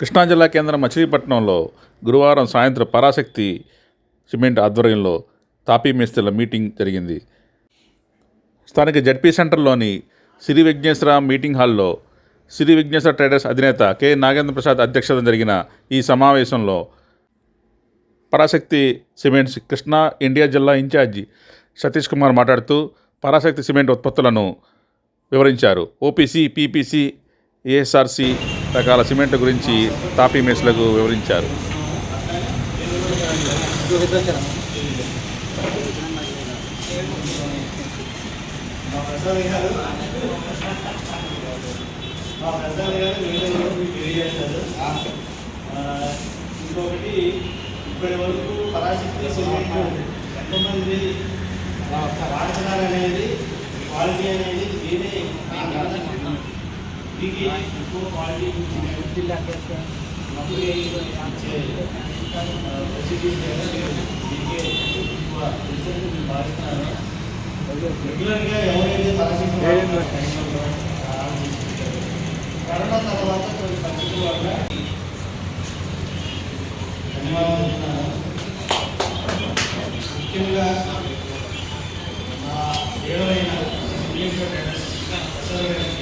కృష్ణా జిల్లా కేంద్రం మచిలీపట్నంలో గురువారం సాయంత్రం పరాశక్తి సిమెంట్ ఆధ్వర్యంలో తాపీ మేస్త్రిల మీటింగ్ జరిగింది. స్థానిక జడ్పీ సెంటర్లోని సిరి విఘ్నేశ్వర మీటింగ్ హాల్లో సిరి విఘ్నేశ్వర ట్రేడర్స్ అధినేత కె. నాగేంద్ర ప్రసాద్ అధ్యక్షతన జరిగిన ఈ సమావేశంలో పరాశక్తి సిమెంట్స్ కృష్ణా ఇండియా జిల్లా ఇన్ఛార్జి సతీష్ కుమార్ మాట్లాడుతూ పరాశక్తి సిమెంట్ ఉత్పత్తులను వివరించారు. ఓపీసీ పీపీసీ ఏఎస్ఆర్సీ రకాల సిమెంట్ గురించి తాపీ మేస్లకు వివరించారు ఇంకొకటి ఇప్పటి వరకు పరాశక్తి సిమెంట్ ఎంతమంది వాడుతున్నారు అనేది క్వాలిటీ అనేది మీరే మీకు రెగ్యులర్గా ఎవరైతే కరోనా తర్వాత కొన్ని ముఖ్యంగా నా ఏడవైన ప్రసాద్